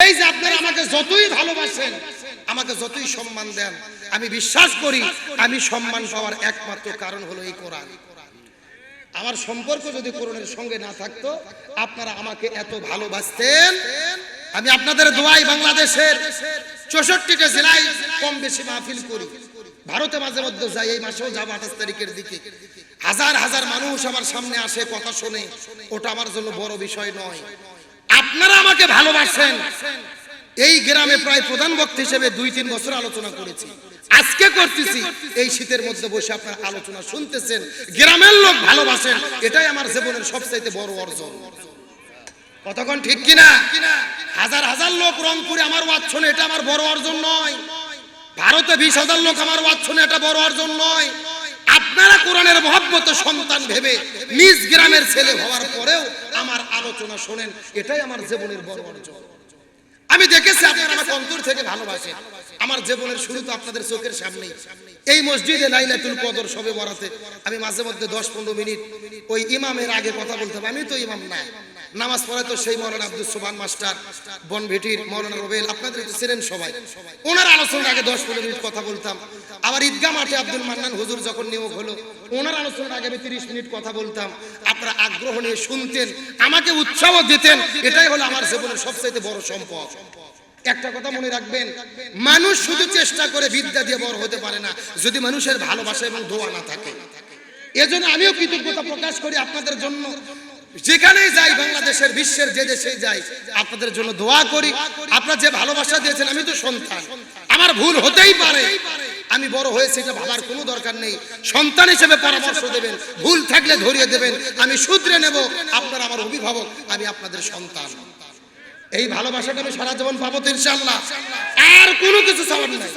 এই যে আপনারা আমাকে যতই ভালোবাসেন, আমাকে যতই সম্মান দেন, আমি বিশ্বাস করি, আমি সম্মান পাওয়ার একমাত্র কারণ হলো এই কোরআন। আমার সম্পর্ক যদি কোরআনের সঙ্গে না থাকতো, আপনারা আমাকে এত ভালোবাসতেন। আমি আপনাদের দোয়াই বাংলাদেশের চৌষট্টিটা জেলায় কম বেশি মাহফিল করি। ভারতে মাঝে মধ্যে যাই, এই মাসেও যাব আঠাশ তারিখের দিকে। হাজার হাজার মানুষ আমার সামনে আসে, কথা শোনে। ওটা আমার জন্য বড় বিষয় নয়। আপনারা আমাকে ভালোবাসেন। এই গ্রামে প্রায় প্রধান বক্তা হিসেবে দুই তিন বছর আলোচনা করেছি। আজকে করতেছি। এই শীতের মধ্যে বসে আপনার আলোচনা শুনতেছেন। গ্রামের লোক ভালোবাসেন। এটাই আমার জীবনের সবচাইতে বড় অর্জন। কতক্ষণ ঠিক কিনা? হাজার হাজার লোক রংপুরে আমার ওয়াজ এটা আমার বড় অর্জন নয়। ভারতে বিশ হাজার লোক আমার ওয়াজ এটা বড় অর্জন নয়। আপনারা কোরআনের মহব্বত সন্তান ভেবে নিজ গ্রামের ছেলে হওয়ার পরেও আমার আলোচনা শোনেন, এটাই আমার জীবনের বড় অর্জন। আমি দেখেছি আপনারা আমাকে অন্তর থেকে ভালোবাসেন। আমার জীবনের শুরু তো আপনাদের চোখের সামনেই। এই মসজিদে লাইলাতুল কদর সবে বরাতে আমি মাঝে মধ্যে দশ পনেরো মিনিট ওই ইমামের আগে কথা বলতাম আমি তো ইমাম না। নামাজ পড়ে তো সেই মৌলানা আব্দুল সোবান মাস্টার বনভেটির মৌলানা রবেল, আপনাদের ছিলেন সবাই। ওনার আলোচনার আগে দশ পনেরো মিনিট কথা বলতাম। আবার ঈদগা মাঠে আব্দুল মান্নান হুজুর যখন নিয়োগ হলো, ওনার আলোচনার আগে আমি তিরিশ মিনিট কথা বলতাম। আপনারা আগ্রহ নিয়ে শুনতেন, আমাকে উৎসাহ দিতেন, এটাই হলো আমার জীবনের সবচাইতে বড় সম্পদ। একটা কথা মনে রাখবেন, মানুষ শুধু চেষ্টা করে বিদ্যা দিয়ে বড় হতে পারে না, যদি মানুষের ভালোবাসা এবং দোয়া না থাকে। এজন্য আমিও কৃতজ্ঞতা প্রকাশ করি আপনাদের জন্য। যেখানে যাই, বাংলাদেশের বিশ্বের যে দেশে যাই, আপনাদের জন্য দোয়া করি। আপনারা যে ভালোবাসা দিয়েছেন, আমি তো সন্তান। আমার ভুল হতেই পারে। আমি বড় হয়েছি, এটা ভাবার কোনো দরকার নেই। সন্তান হিসেবে পরামর্শ দেবেন, ভুল থাকলে ধরিয়ে দেবেন। আমি শুধরে নেব, আপনার আমার অভিভাবক, আমি আপনাদের সন্তান। এই ভালোবাসাটা আমি সারা জীবন পাবো তো ইনশাআল্লাহ। আর কোনো কিছু চাওয়ার নাই।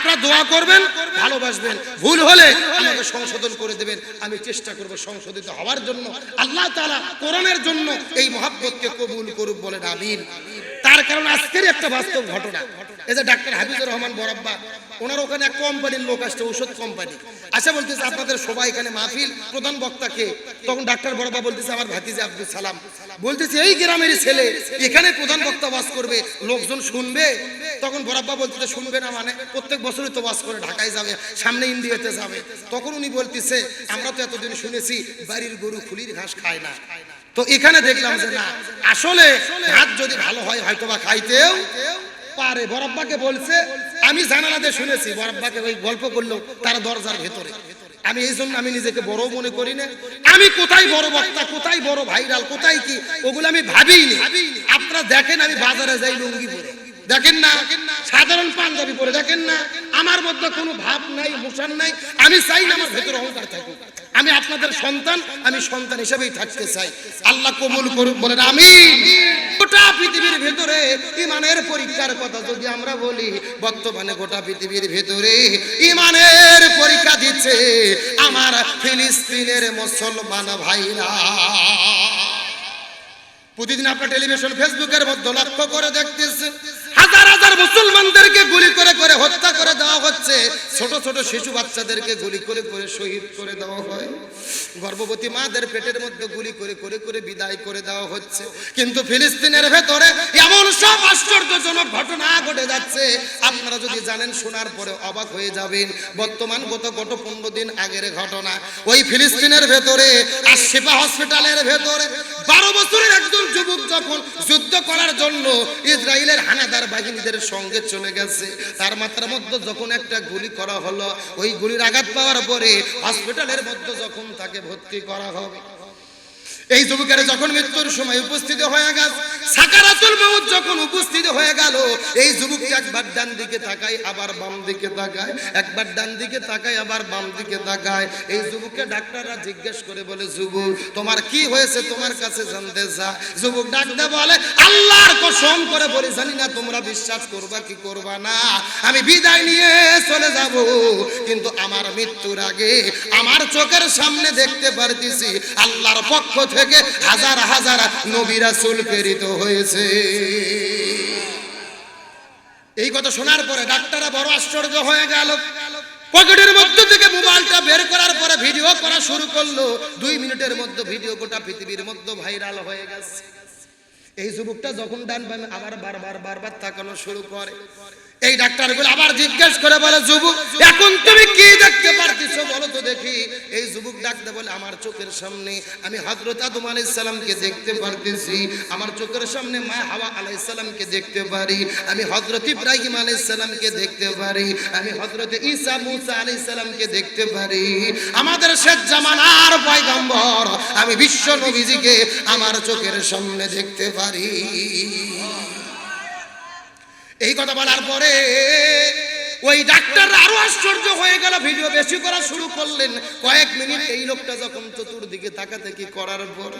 আপনারা দোয়া করবেন, ভালোবাসবেন। ভুল হলে আমাকে সংশোধন করে দেবেন। আমি চেষ্টা করব সংশোধিত হওয়ার জন্য, আল্লাহ তালা কোরআনের জন্য এই মহাব্বতকে কবুল করুক বলে আমিন। তার কারণ আজকের একটা বাস্তব ঘটনা। এই যে ডাক্তার হাবিজুর রহমান বরাব্বা ওনার ওখানে এক কোম্পানির লোক আসছে, ঔষধ কোম্পানি আচ্ছা বলতেছে, আপনাদের সবাই এখানে মাহফিল প্রধান বক্তাকে। তখন ডাক্তার বড়বা বলতেছে, আমার ভাতিজে আব্দুল সালাম। বলতেছে, এই গ্রামের ছেলে, এখানে প্রধান বক্তা বাস করবে, লোকজন শুনবে। তখন বরাব্বা বলতেছে, শুনবে না মানে প্রত্যেক বছরই তো বাস করে, ঢাকায় যাবে, সামনে ইন্ডিয়াতে যাবে। তখন উনি বলতেছে, আমরা তো এতদিন শুনেছি, বাড়ির গরু খুলির ঘাস খায় না। তো এখানে দেখলাম যে না, আসলে ঘাস যদি ভালো হয় হয়তো বা খাইতেও পারে। বরাব্বাকে বলছে আমি জানালাতে শুনেছি বরাব্বাকে ওই গল্প করল তার দরজার ভেতরে। আমি এই জন্য আমি নিজেকে বড় মনে করি না। আমি কোথায় বড় বক্তা, কোথায় বড় ভাইরাল, কোথায় কি, ওগুলো আমি ভাবিনি আপনারা দেখেন আমি বাজারে যাই লুঙ্গি পরে। দেখেন না, সাধারণ পাঞ্জাবি পরে। দেখেন না, আমার মধ্যে কোনো ভাব নাই, মোশান নাই। আমি চাই না আমার ভেতরে অহংকার থাকুক। আমি আপনাদের সন্তান, আমি সন্তান হিসেবেই থাকতে চাই। আল্লাহ কবুল করুক, বলেন আমি গোটা পৃথিবীর ভেতরে ইমানের পরীক্ষার কথা যদি আমরা বলি, বর্তমানে গোটা পৃথিবীর ভেতরে ইমানের পরীক্ষা দিচ্ছে আমার ফিলিস্তিনের মুসলমান ভাইরা। প্রতিদিন আপনার টেলিভিশন, ফেসবুকের মধ্যে লক্ষ্য করে দেখতেছেন হাজার হাজার মুসলমানদেরকে গুলি করে করে হত্যা করে দেওয়া হচ্ছে। ছোট ছোট শিশু বাচ্চাদেরকে গুলি করে করে শহীদ করে দেওয়া হয়। গর্ভবতী মাদের পেটের মধ্যে গুলি করে করে করে বিদায় করে দেওয়া হচ্ছে। কিন্তু ফিলিস্তিনের ভেতরে এমন সব আশ্চর্যজনক ঘটনা ঘটে যাচ্ছে। আপনারা যদি জানেন, শোনার পরে অবাক হয়ে যাবেন। বর্তমান গত গত পনেরো দিন আগের ঘটনা। ওই ফিলিস্তিনের ভেতরে আর শিপা হসপিটালের ভেতরে বারো বছরের একজন যুবক যখন যুদ্ধ করার জন্য ইসরায়েলের হানাদার বাহিনীদের সঙ্গে চলে গেছে, তার মাথার মধ্যে যখন একটা গুলি করা হলো, ওই গুলির আঘাত পাওয়ার পরে হসপিটালের মধ্যে যখন তাকে ভর্তি করা হবে এই যুবকের যখন মৃত্যুর সময় উপস্থিত হয়ে গেল, সাকারাতুল মাউত যখন উপস্থিত হয়ে গেল, এই যুবকটা একবার ডান দিকে তাকায়, আবার বাম দিকে তাকায়, একবার ডান দিকে তাকায়, আবার বাম দিকে তাকায়। এই যুবককে ডাক্তাররা জিজ্ঞেস করে বলে, যুবক, তোমার কি হয়েছে? তোমার কাছে জানতে চা যুবক ডাকতে বলে, আল্লাহর কসম করে বলে, জানি না তোমরা বিশ্বাস করবা কি করবা না। আমি বিদায় নিয়ে চলে যাব, কিন্তু আমার মৃত্যুর আগে আমার চোখের সামনে দেখতে পারতেছি, আল্লাহর পক্ষ থেকে হাজার হাজার নবী রাসূল প্রেরিত হয়েছে। এই কথা শোনার পরে ডাক্তাররা বড় আশ্চর্য হয়ে গেল। পকেটের মধ্যে থেকে মোবাইলটা বের করার পরে ভিডিও করা শুরু করল। দুই মিনিটের মধ্যে ভিডিও গোটা পৃথিবীর মধ্যে ভাইরাল হয়ে গেছে। এই যুবকটা যখন ডান আবার বারবার বারবার তাকানো শুরু করে। এই ডাক্তারগুলো আবার জিজ্ঞেস করে বলে, যুবক, এখন তুমি কি দেখতে পারতেছো বলো তো দেখি। এই যুবক ডাকতে বলে, আমার চোখের সামনে আমি হযরত আদম আলাইহিস সালামকে দেখতে পারতেছি। আমার চোখের সামনে মা হাওয়া আলাইহিস সালামকে দেখতে পারি। আমি হযরত ইব্রাহিম আলাইহিস সালামকে দেখতে পারি। আমি হযরত ঈসা মুসা আলাইহিস সালামকে দেখতে পারি। আমাদের শেষ জামানার পয়গম্বর, আমি বিশ্ব নবীজিকে আমার চোখের সামনে দেখতে পারি। এই কথা বলার পরে ওই ডাক্তার আরও আশ্চর্য হয়ে গেল। ভিডিও বেশি করা শুরু করলেন। কয়েক মিনিট এই লোকটা যখন চতুর্দিকে তাকাতে কি করার পর,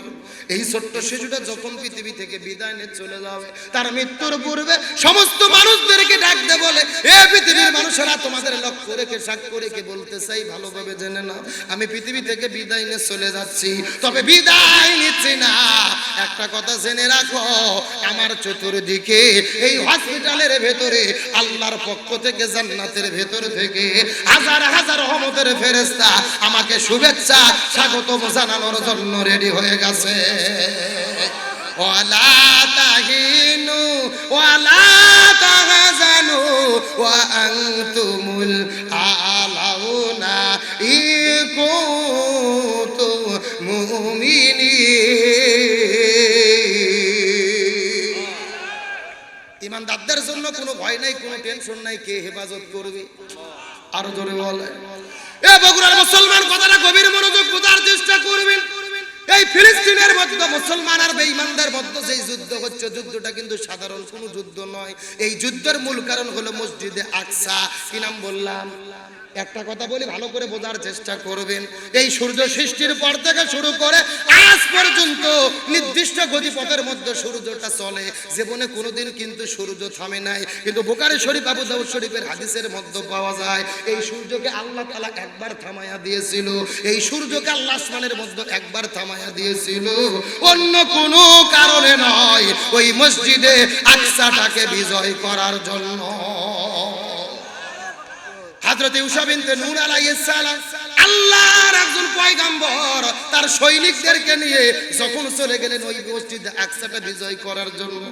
এই ছোট্ট শিশুটা যখন পৃথিবী থেকে বিদায় নিয়ে চলে যাবে, তার মৃত্যুর পূর্বে সমস্ত মানুষদেরকে ডাকতে বলে, এ পৃথিবীর মানুষেরা, তোমাদের লক্ষ্য রেখে, সাক্ষ্য রেখে বলতে চাই, ভালোভাবে জেনে নাও, আমি পৃথিবী থেকে বিদায় নিয়ে চলে যাচ্ছি। তবে বিদায় নিচ্ছি না। একটা কথা জেনে রাখো, আমার চতুর্দিকে এই হসপিটালের ভেতরে আল্লাহর পক্ষ থেকে জান্নাতের ভেতর থেকে হাজার হাজার রহমতের ফেরেশতা আমাকে শুভেচ্ছা স্বাগত জানানোর জন্য রেডি হয়ে গেছে। ওয়ালা তাহিনু, ওয়ালা তাহজানু, ওয়া আনতুমুল আলাউনা ইকুতু মুমিনিন। ইমানদারদের জন্য কোনো ভয় নাই, কোনো টেনশন নাই, কে হেফাজত করবে? আরও জোরে বলে। এ বগুড়ার মুসলমান কথাটা গভীর মনোযোগ বোঝার চেষ্টা করবেন? এই ফিলিস্তিনের মধ্যে মুসলমান আর বেঈমানদের মধ্যে সেই যুদ্ধ হচ্ছে, যুদ্ধটা কিন্তু সাধারণ কোনো যুদ্ধ নয়। এই যুদ্ধের মূল কারণ হলো মসজিদে আকসা। কি নাম বললাম? একটা কথা বলি, ভালো করে বোঝার চেষ্টা করবেন। এই সূর্য সৃষ্টির পর থেকে শুরু করে আজ পর্যন্ত নির্দিষ্ট গতিপথের মধ্যে সূর্যটা চলে। জীবনে কোনোদিন কিন্তু সূর্য থামে নাই। কিন্তু বোকারে শরীফ, আবু দাউদ শরীফের হাদিসের মধ্যে পাওয়া যায়, এই সূর্যকে আল্লাহ তাআলা একবার থামায়া দিয়েছিল। এই সূর্যকে আল্লাহ আসমানের মধ্যে একবার থামায়া দিয়েছিল। অন্য কোনো কারণে নয়, ওই মসজিদে আকসাটাকে বিজয় করার জন্য। হযরত ইউসা বিনতে নূর আলাইহিস সালাম আল্লাহর একজন পয়গাম্বর তার সৈনিকদেরকে নিয়ে যখন চলে গেলেন ওই গোষ্ঠীর একসাথে বিজয় করার জন্য,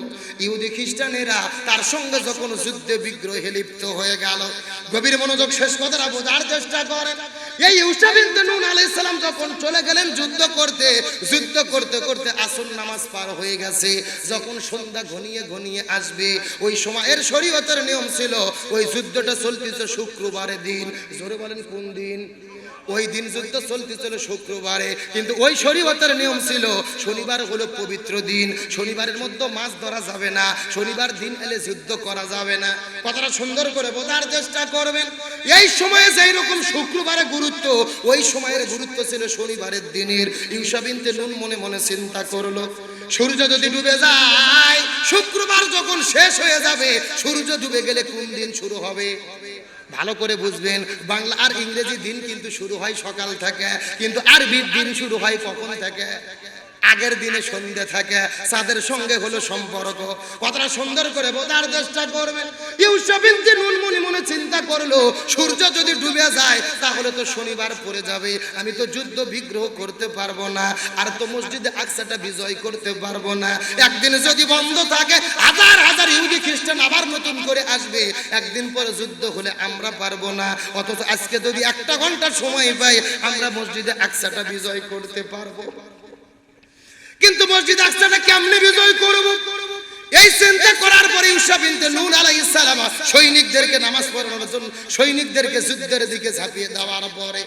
ইহুদি খ্রিস্টানেরা তার সঙ্গে যখন যুদ্ধে বিগ্রহে লিপ্ত হয়ে গেল। গভীর মনোযোগ শেষ কথাটা বোঝার চেষ্টা করেন এই ইউসা বিনতে নুন আলাইহিস সালাম যখন চলে গেলেন যুদ্ধ করতে যুদ্ধ করতে করতে আসর নামাজ পার হয়ে গেছে। যখন সন্ধ্যা ঘনিয়ে ঘনিয়ে আসবে, ওই সময়ের শরীয়তের নিয়ম ছিল, ওই যুদ্ধটা চলতেছে শুক্রবারের দিন। জোরে বলেন কোন দিন? ওই দিন যুদ্ধ চলতেছিল শুক্রবারে, কিন্তু ওই শরীয়তের নিয়ম ছিল, শনিবার হলো পবিত্র দিন, শনিবারের মধ্যে মাছ ধরা যাবে না, শনিবার দিন এলে যুদ্ধ করা যাবে না। কথাটা সুন্দর করে বোঝার চেষ্টা করবেন। এই সময়ে যেই রকম শুক্রবারে গুরুত্ব, ওই সময়ের গুরুত্ব ছিল শনিবারের দিনের। ইউসাবিনতে নুন মনে মনে চিন্তা করল, সূর্য যদি ডুবে যায়, শুক্রবার যখন শেষ হয়ে যাবে, সূর্য ডুবে গেলে কোন দিন শুরু হবে? ভালো করে বুঝবেন। বাংলা আর ইংরেজি দিন কিন্তু শুরু হয় সকাল থেকে, কিন্তু আরবির দিন শুরু হয় কখন থেকে? আগের দিনে সন্ধে থাকে চাঁদের সঙ্গে হলো সম্পর্ক। কথাটা সুন্দর করে বোঝার চেষ্টা করবেন। ইউসুফিনকে নুনমুনি মনে চিন্তা করল, সূর্য যদি ডুবে যায়, তাহলে তো শনিবার পড়ে যাবে। আমি তো যুদ্ধ বিগ্রহ করতে পারব না, আর তো মসজিদে আকসাটা বিজয় করতে পারব না। একদিন যদি বন্ধ থাকে, হাজার হাজার ইহুদি খ্রিস্টান আবার নতুন করে আসবে। একদিন পরে যুদ্ধ হলে আমরা পারব না। অথচ আজকে যদি একটা ঘণ্টা সময় পাই, আমরা মসজিদে আকসাটা বিজয় করতে পারব। কিন্তু মসজিদ আকসাটা কেমনে বিজয় করব? এই চিন্তা করার পরে ইউসা বিনতে নূন আলাইহিস সালাম সৈনিকদেরকে নামাজ পড়ানোর জন্য, সৈনিকদেরকে যুদ্ধের দিকে ঝাঁপিয়ে দেওয়ার পরে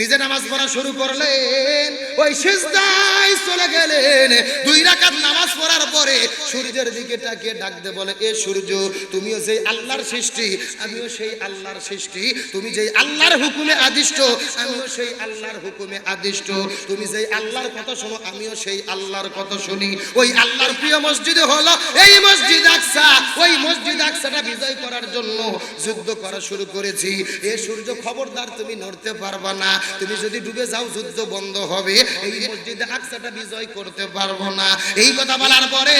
নিজে নামাজ পড়া শুরু করলেন। ওই সিজদায় চলে গেলেন। দুই রাকাত নামাজ পড়ার পরে সূর্যের দিকে তাকিয়ে ডাকতে বলে, এ সূর্য, তুমিও সেই আল্লাহর সৃষ্টি, আমিও সেই আল্লাহর সৃষ্টি। তুমি যেই আল্লাহর হুকুমে আদিষ্ট, আমিও সেই আল্লাহর হুকুমে আদিষ্ট। তুমি যেই আল্লাহর কথা শোনো, আমিও সেই আল্লাহর কথা শুনি। ওই আল্লাহর প্রিয় মসজিদে হলো এই মসজিদ আকসা, ওই মসজিদ আকসাটা বিজয় করার জন্য যুদ্ধ করা শুরু করেছি। এ সূর্য খবরদার, তুমি নড়তে পারবা না। তুমি যদি ডুবে যাও, যুদ্ধ বন্ধ হবে। এই মসজিদে আকসাটা বিজয় করতে পারব না। এই কথা বলার পরে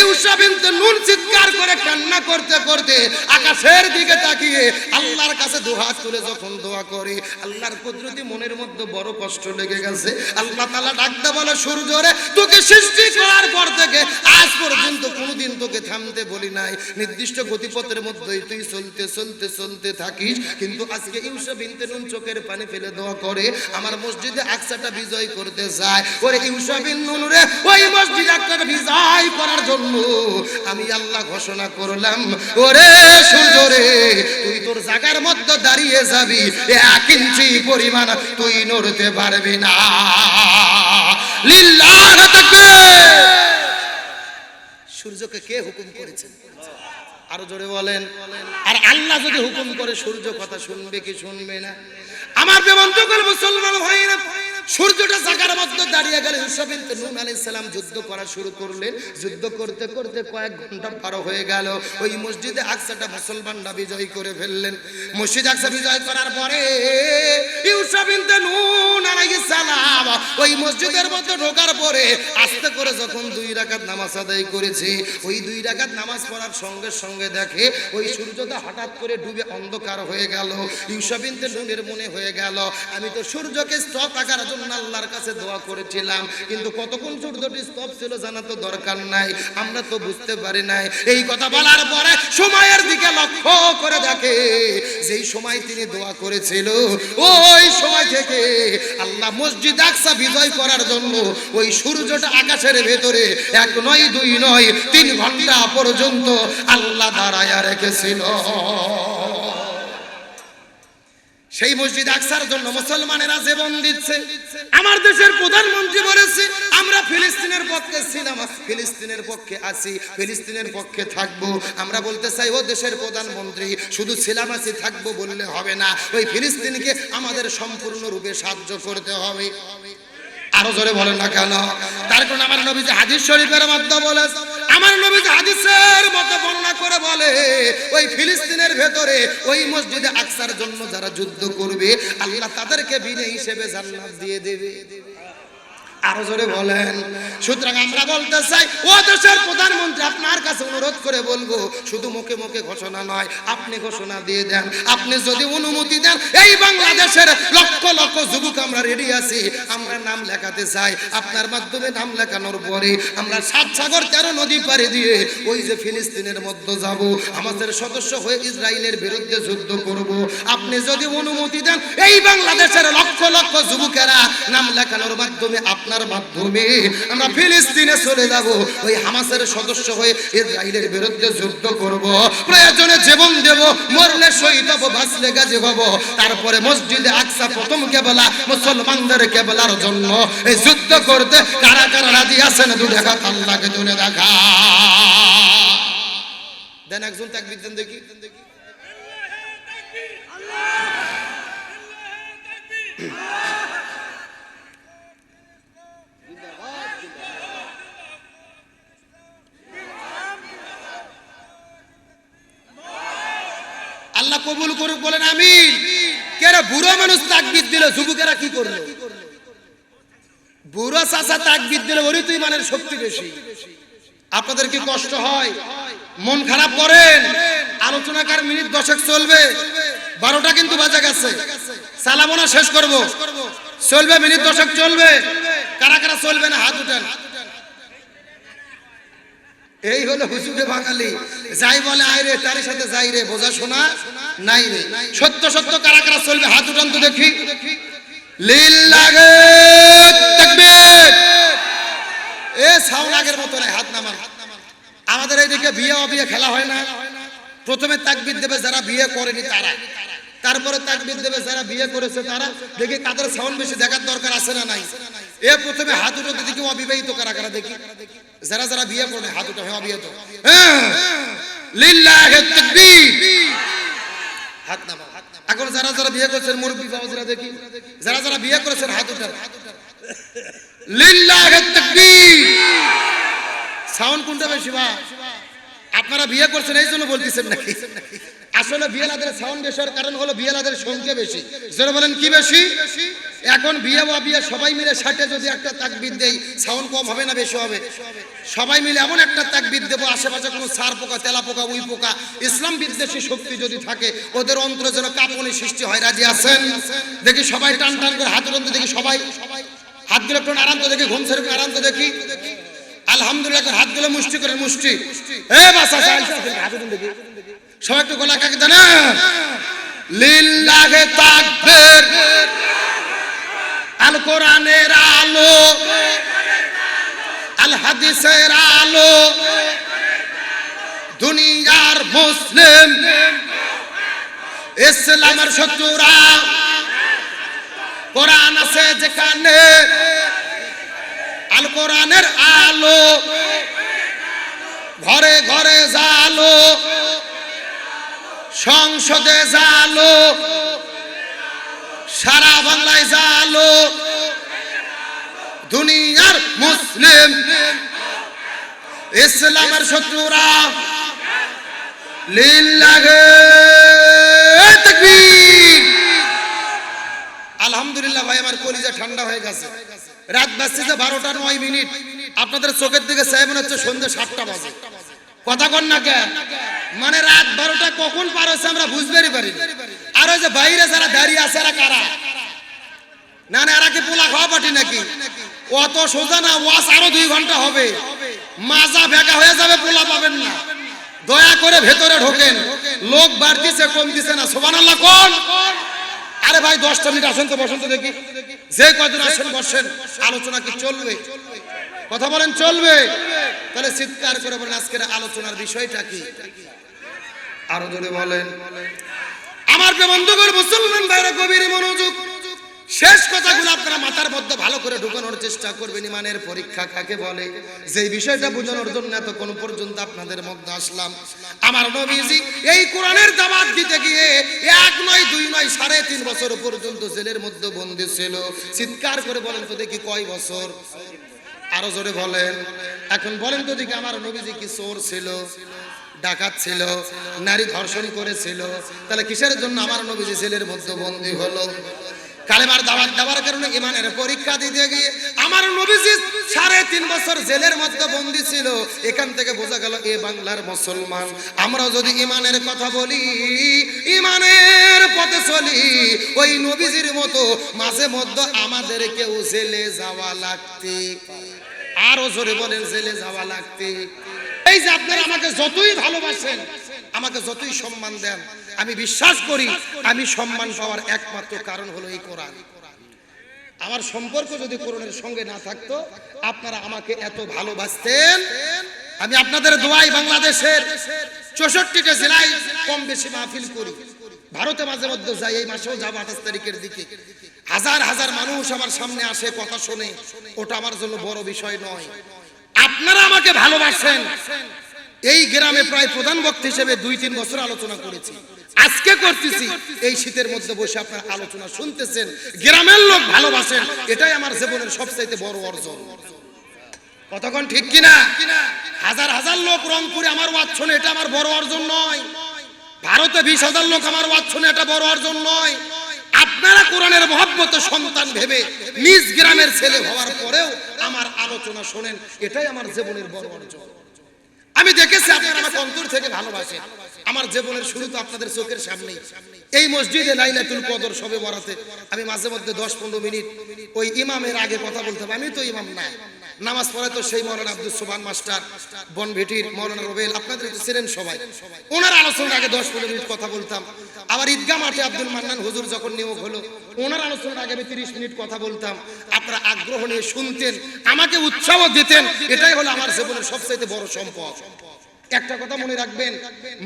ইউসা বিনতে নুন চিৎকার করে কান্না করতে করতে আকাশের দিকে তাকিয়ে আল্লাহর কাছে দুহাত তুলে যখন দোয়া করে, আল্লাহর কুদরতি মনের মধ্যে বড় কষ্ট লেগে গেছে। আল্লাহ তাআলা ডাকতে বলে, সূর্য রে, তোকে সৃষ্টি করার পর থেকে আজ পর্যন্ত কোনোদিন তোকে থামতে বলি নাই। নির্দিষ্ট গতিপথের মধ্যেই তুই চলতে চলতে চলতে থাকিস। কিন্তু আজকে ইউসুফ বিনতে নুন চোখের পানি ফেলে দোয়া করে, আমার মসজিদে আকসাটা বিজয় করতে যায়। ওরে ইউসুফ বিন নুন রে, ওই মসজিদ আকসাটা বিজয় করার জন্য আমি আল্লাহ ঘোষণা করলাম। ওরে সূর্য রে, তুই তোর জায়গার মধ্যে দাঁড়িয়ে যাবি। এক ইঞ্চি পরিমাণ তুই নড়তে পারবি না। লিল্লাহ তাকবীর সূর্যকে কে হুকুম করেছেন? আরও জোরে বলেন। আর আল্লাহ যদি হুকুম করে, সূর্য কথা শুনবে কি শুনবে না? আমার যেমন মুসলমান হয় ভাইরা সূর্যটা জাগার মধ্যে দাঁড়িয়ে গেলে। ইউসুফ বিনতে নূন আলাইহিস সালাম যুদ্ধ করা শুরু করলেন। যুদ্ধ করতে করতে কয়েক ঘণ্টা পার হয়ে গেল। ওই মসজিদে আকসাটা মুসলমানরা বিজয় করে ফেললেন। মসজিদ আকসা বিজয় করার পরে ইউসুফ বিনতে নূন ওই মসজিদের মধ্যে ঢোকার পরে আস্তে করে যখন দুই রাকাত নামাজ আদায় করেছে, ওই দুই রাকাত নামাজ পড়ার সঙ্গে সঙ্গে দেখে ওই সূর্যটা হঠাৎ করে ডুবে অন্ধকার হয়ে গেল। ইউসুফ বিনতে নুনের মনে হয়ে গেল, আমি তো সূর্যকে স্তব রাখার জন্য আল্লাহর কাছে দোয়া করেছিলাম। কিন্তু কতক্ষণ সূর্যটি স্তব ছিল জানা তো দরকার নাই। আমরা তো বুঝতে পারি নাই। এই কথা বলার পরে সময়ের দিকে লক্ষ্য করে দেখে, যেই সময় তিনি দোয়া করেছিল, ওই সময় থেকে আল্লাহ মসজিদ আকসা বিজয় করার জন্য ওই সূর্যটা আকাশের ভেতরে এক নয়, দুই নয়, তিন ঘণ্টা পর্যন্ত আল্লাহ দাঁড়ায়া রেখেছিল। সেই মসজিদ আকসার জন্য মুসলমানেরা জীবন দিচ্ছে। আমার দেশের প্রধানমন্ত্রী বলেছে, আমরা ফিলিস্তিনের পক্ষে ছিলাম ফিলিস্তিনের পক্ষে আছি, ফিলিস্তিনের পক্ষে থাকব। আমরা বলতে চাই, ও দেশের প্রধানমন্ত্রী, শুধু ছিলাম আছি থাকব বললে হবে না। ওই ফিলিস্তিনকে আমাদের সম্পূর্ণরূপে সাহায্য করতে হবে। আরও জোরে বলেন না কেন? তার কারণ আমার নবী যে হাদিস শরীফের মধ্যে বলে, আমার নবী যে হাদিসের মতো বর্ণনা করে বলে, ওই ফিলিস্তিনের ভেতরে, ওই মসজিদে আকসার জন্য যারা যুদ্ধ করবে, আল্লাহ তাদেরকে বিনে হিসেবে জান্নাত দিয়ে দেবে। আরও জোরে বলেন। সুতরাং আমরা বলতে চাই, ও দেশের প্রধানমন্ত্রী, আপনার কাছে অনুরোধ করে বলব, শুধু মুখে মুখে ঘোষণা নয়, আপনি ঘোষণা দিয়ে দেন। আপনি যদি অনুমতি দেন, এই বাংলাদেশের লক্ষ লক্ষ যুবক আমরা রেডি আছি। আমরা নাম লেখাতে চাই, আপনার মাধ্যমে নাম লেখানোর পরে আমরা সাত সাগর তেরো নদী পাড়ি দিয়ে ওই যে ফিলিস্তিনের মধ্যে যাব। আমাদের সদস্য হয়ে ইসরায়েলের বিরুদ্ধে যুদ্ধ করব। আপনি যদি অনুমতি দেন, এই বাংলাদেশের লক্ষ লক্ষ যুবকেরা নাম লেখানোর মাধ্যমে আপনার মাধ্যমে আমরা ফিলিস্তিনে চলে যাব। ওই হামাসের সদস্য হয়ে ইসরায়েলের বিরুদ্ধে যুদ্ধ করব। প্রয়োজনে জীবন দেব, মরলে শহীদ হব, বাঁচলে গাজী হব। তারপরে মসজিদে আকসা প্রথম কেবলা, মুসলমানদের কেবলার জন্য। এই যুদ্ধ করতে কারা কারা রাজি আছেন দু দেখা আল্লাহকে তুলে দেখা। দেন একজন তাকবির দেন দেখি। আল্লাহ কবুল করুক বলেন আমিন। কেরা বুড়ো মানুষ তাকবির দিল, যুবকেরা কি করল? বুড়ো চাচা তাকবির দিলে ওরই তুই মানের শক্তি বেশি। আপনাদের কি কষ্ট হয়? মন খারাপ করেন? আলোচনা কার মিনিট দশেক চলবে। বারোটা কিন্তু বাজে গেছে। সালামো না শেষ করব। চলবে, মিনিট দশেক চলবে। কারা কারা চলবে না হাত উঠেন। এই হলো হুজুরে বাঙালি যাই বলে, আয় রে তার সাথে যাই রে, বোঝা শোনা নাই রে। সত্য সত্য, কারা কারা চলবে? হাত উঠান তো দেখি। লিল্লাহে তাকবীর এ সাউন্ড আগের মতো নাই, হাত নামান। আমাদের এইদিকে বিয়ে অবিয়ে খেলা হয় না। প্রথমে তাকবির দেবে যারা বিয়ে করেনি তারা। তারপরে তাকবির দেবে যারা বিয়ে করেছে তারা। দেখি তাদের সাউন্ড বেশি দেখার দরকার আছে না নাই। এ প্রথমে হাত উঠোতে দেখি, অবিবাহিত কারা কারা দেখি। যারা যারা বিয়ে করবে, হাত উঠে হ্যাঁ বিয়ে তো। তাকবীর। হাত নামা এখন যারা যারা বিয়ে করছেন, মুরব্বী বাবাজিরা দেখি। যারা যারা বিয়ে করেছেন, হাত উঠান লিল্লাহ সাউন্ড কোনটা বেশি বা আপনারা বিয়ে করছেন, এই জন্য বলতেছেন নাকি? আসলে বিয়েলাদের সাউন্ড বেশি হওয়ার কারণ হলো বিয়েলাদের সংখ্যা বেশি। যারা বলেন, কি বেশি? এখন বিয়ে বা বিয়ে সবাই মিলে ষাটে যদি একটা তাকবির দেই সাউন্ড কম হবে না বেশি হবে? সবাই মিলে এমন একটা তাকবির দেবো, আশেপাশে কোনো সার পোকা, তেলা পোকা, উই পোকা, ইসলাম বিদ্বেষী শক্তি যদি থাকে, ওদের অন্তরে যেন কাঁপনি সৃষ্টি হয়, রাজি আছেন? দেখি সবাই টান টান করে হাত উড়ন্ত দেখি সবাই। হাতগুলো একটু আরাম তো দেখি, ঘুম ছেড়ে আরাম তো দেখি। আলহামদুলিল্লাহ করে হাতগুলো মুষ্টি করে মুষ্টি এ বাসা হাত সবাই একটু গলা কাকে দেন লিল্লাহে তাকবীর আল কোরআনের আলো আল হাদিসের আলো দুনিয়ার মুসলিম ইসলামের শত্রুরা কোরআন আছে যেখানে আল কোরআনের আলো। ঘরে ঘরে জালো। সংসদে জালো। সারা বাংলায় জালো। দুনিয়ার মুসলিম। ইসলামের শত্রুরা। লিল্লাহে তাকবীর। আলহামদুলিল্লাহ ভাই, আমার কলিজা ঠান্ডা হয়ে গেছে। রাত বাজছে বারোটা নয় মিনিট। আপনাদের চোখের দিকে চাই মনে হচ্ছে সন্ধ্যে সাতটা বাজে। কথা কন না কেন? মানে রাত বারোটা কখন পার হচ্ছে আমরা বুঝতেই পারি আর ওই যে বাইরে যারা দাঁড়িয়ে আছে, এরা কারা? না না, এরা কি পোলা খাওয়া পাটি নাকি? অত সোজা না ওয়াশ আরও দুই ঘণ্টা হবে। মাজা ভেকা হয়ে যাবে, পোলা পাবেন না। দয়া করে ভেতরে ঢোকেন। লোক বাড়তিছে, কমতিছে না। সোবান আল্লাহ কোন। আরে ভাই, দশটা মিনিট আসেন তো, বসেন তো দেখি। যে কয়জন আসেন বসেন। আলোচনা কি চলবে? কথা বলেন, চলবে। তাহলে চিৎকার করে বলেন, আজকের আলোচনার বিষয়টা কি? আরও জোরে বলেন। আমার প্রিয় বন্ধুগণ, মুসলমান ভাইরা গভীর মনোযোগ। শেষ কথাগুলো আপনারা মাথার মধ্যে ভালো করে ঢুকানোর চেষ্টা করবেন, ইমানের পরীক্ষা কাকে বলে? যে বিষয়টা বোঝানোর জন্য এতক্ষণ পর্যন্ত আপনাদের মধ্যে আসলাম। আমার নবীজি এই কোরআনের দাবাত দিতে গিয়ে এক নয় দুই সাড়ে তিন বছর পর্যন্ত জেলের মধ্যে বন্দি ছিল। চিৎকার করে বলেন তো দেখি কয় বছর? আরও জোরে বলেন। এখন বলেন তো দেখি আমার নবীজি কি চোর ছিল, ডাকাত ছিল, নারী ধর্ষণ করেছিল। তাহলে কিসের জন্য আমার নবীজি জেলের মধ্যে বন্দি হলো? কালেমার দাওয়াত দেওয়ার কারণে ইমানের পরীক্ষা দিতে গিয়ে আমার নবীজি সাড়ে তিন বছর জেলের মধ্যে বন্দী ছিল। এখান থেকে বোঝা গেল এ বাংলার মুসলমান। আমরা যদি ইমানের কথা বলি ইমানের পথে চলি, ওই নবীজির মতো মাঝে মধ্যে আমাদেরকেও জেলে যাওয়া লাগতে আরও জোরে বলেন, জেলে যাওয়া লাগতে এই যে আপনারা আমাকে যতই ভালোবাসেন, আমাকে যতই সম্মান দেন আমি বিশ্বাস করি আমি সম্মান পাওয়ার একমাত্র কারণ হলো এই কোরআন। আমার সম্পর্ক যদি কোরআনের সঙ্গে না থাকতো আপনারা আমাকে এত ভালোবাসতেন। আমি আপনাদের দোয়াই বাংলাদেশের চৌষট্টিটা জেলায় কম বেশি মাহফিল করি। ভারতে মাঝে মধ্যে যাই এই মাসেও যাব আঠাশ তারিখের দিকে। হাজার হাজার মানুষ আমার সামনে আসে কথা শোনে। ওটা আমার জন্য বড় বিষয় নয়। আপনারা আমাকে ভালোবাসেন। এই গ্রামে প্রায় প্রধান বক্তা হিসেবে দুই তিন বছর আলোচনা করেছি। আজকে করতেছি। এই শীতের মধ্যে বসে আপনার আলোচনা শুনতেছেন গ্রামের লোক ভালোবাসেন এটাই আমার জীবনের সবচাইতে বড় অর্জন। কতক্ষণ ঠিক কিনা? হাজার হাজার লোক রংপুরে আমার ওয়াজ শোনে এটা আমার বড় অর্জন নয়। ভারতে বিশ হাজার লোক আমার ওয়াজ শোনে এটা বড় অর্জন নয়। আপনারা কোরআনের মহব্বত সন্তান ভেবে নিজ গ্রামের ছেলে হওয়ার পরেও আমার আলোচনা শোনেন এটাই আমার জীবনের বড় অর্জন। আমি দেখেছি আপনারা আমাকে অন্তর থেকে ভালোবাসেন। আমার জীবনের শুরু তো আপনাদের চোখের সামনেই। এই মসজিদে লাইলাতুল কদর সবে বরাতে। আমি মাঝে মধ্যে দশ পনেরো মিনিট ওই ইমামের আগে কথা বলতে হবে আমি তো ইমাম না। নামাজ পড়ে তো সেই মৌলানা আব্দুল সোবান মাস্টার বনভেটির মৌলানা রোবেল, আপনাদের ছিলেন সবাই। ওনার আলোচনার আগে দশ পনেরো মিনিট কথা বলতাম। আবার ঈদগা মাঠে আব্দুল মান্নান হুজুর যখন নিয়োগ হলো, ওনার আলোচনার আগে আমি তিরিশ মিনিট কথা বলতাম। আপনারা আগ্রহ নিয়ে শুনতেন, আমাকে উৎসাহ দিতেন। এটাই হলো আমার জীবনের সবচাইতে বড় সম্পদ। একটা কথা মনে রাখবেন,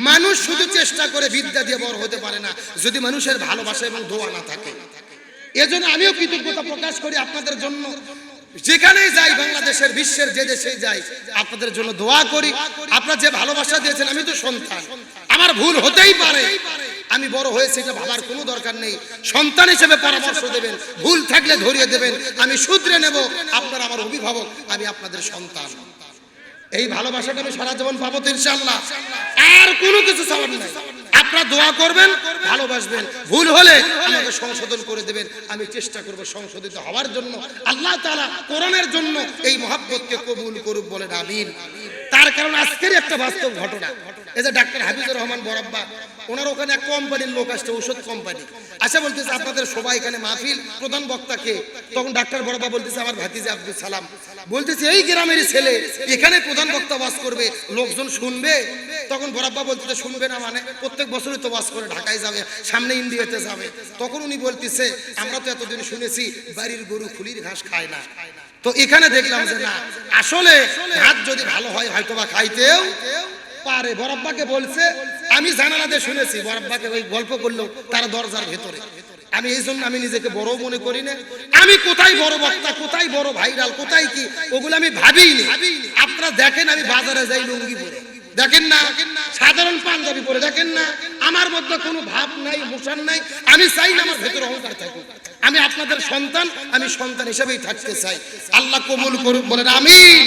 মানুষ শুধু চেষ্টা করে বিদ্যা দিয়ে বড় হতে পারে না, যদি মানুষের ভালোবাসা এবং দোয়া না থাকে। এজন্য আমিও কৃতজ্ঞতা প্রকাশ করি আপনাদের জন্য। যেখানেই যাই, বাংলাদেশের বিশ্বের যে দেশে যাই, আপনাদের জন্য দোয়া করি। আপনার যে ভালোবাসা দিয়েছেন, আমি তো সন্তান। আমার ভুল হতেই পারে। আমি বড় হয়েছি, এটা ভাবার কোনো দরকার নেই। সন্তান হিসেবে পরামর্শ দেবেন, ভুল থাকলে ধরিয়ে দেবেন। আমি শুধরে নেব, আপনার আমার অভিভাবক, আমি আপনাদের সন্তান। এই ভালোবাসাটা আমি সারা জীবন পাবো তো ইনশাআল্লাহ। আর কোনো কিছু চাওয়ার নাই। আপনারা দোয়া করবেন, ভালোবাসবেন। ভুল হলে আমাকে সংশোধন করে দেবেন। আমি চেষ্টা করব সংশোধিত হওয়ার জন্য। আল্লাহ তালা কোরআনের জন্য এই মহাব্বতকে কবুল করুক বলে আমিন। তার কারণ আজকের একটা বাস্তব ঘটনা। এই যে ডাক্তার হাবিজুর রহমান বরাব্বা ওনার ওখানে এক কোম্পানির লোক আসছে, ঔষধ কোম্পানি আচ্ছা বলতেছে, আপনাদের সবাই এখানে মাহফিল, প্রধান বক্তাকে তখন ডাক্তার বরাব্বা বলতেছে, আমার ভাতিজে আব্দুল সালাম। বলতেছে, এই গ্রামেরই ছেলে, এখানে প্রধান বক্তা বাস করবে, লোকজন শুনবে? তখন বরাব্বা বলতেছে, শুনবে না মানে প্রত্যেক বছরই তো বাস করে, ঢাকায় যাবে, সামনে ইন্ডিয়াতে যাবে। তখন উনি বলতেছে, আমরা তো এতদিন শুনেছি, বাড়ির গরু খুলির ঘাস খায় না। তো এখানে দেখলাম যে না, আসলে হাত যদি ভালো হয় হয়তো বা খাইতেও পারে। বরাব্বাকে বলছে আমি জানালাতে শুনেছি বরাব্বাকে ওই গল্প করল তার দরজার ভেতরে। আমি এই জন্য আমি নিজেকে বড় মনে করি না। আমি কোথায় বড় বক্তা, কোথায় বড় ভাইরাল, কোথায় কি, ওগুলো আমি ভাবিনি আপনারা দেখেন আমি বাজারে যাই লুঙ্গি পরে। দেখেন না, সাধারণ পাঞ্জাবি পরে। দেখেন না, আমার মধ্যে কোনো ভাব নাই, মোশন নাই। আমি চাই না আমার ভেতরে অহংকার থাকুক। আমি আপনাদের সন্তান, আমি সন্তান হিসেবেই থাকতে চাই। আল্লাহ কবুল করুক, বলেন আমিন।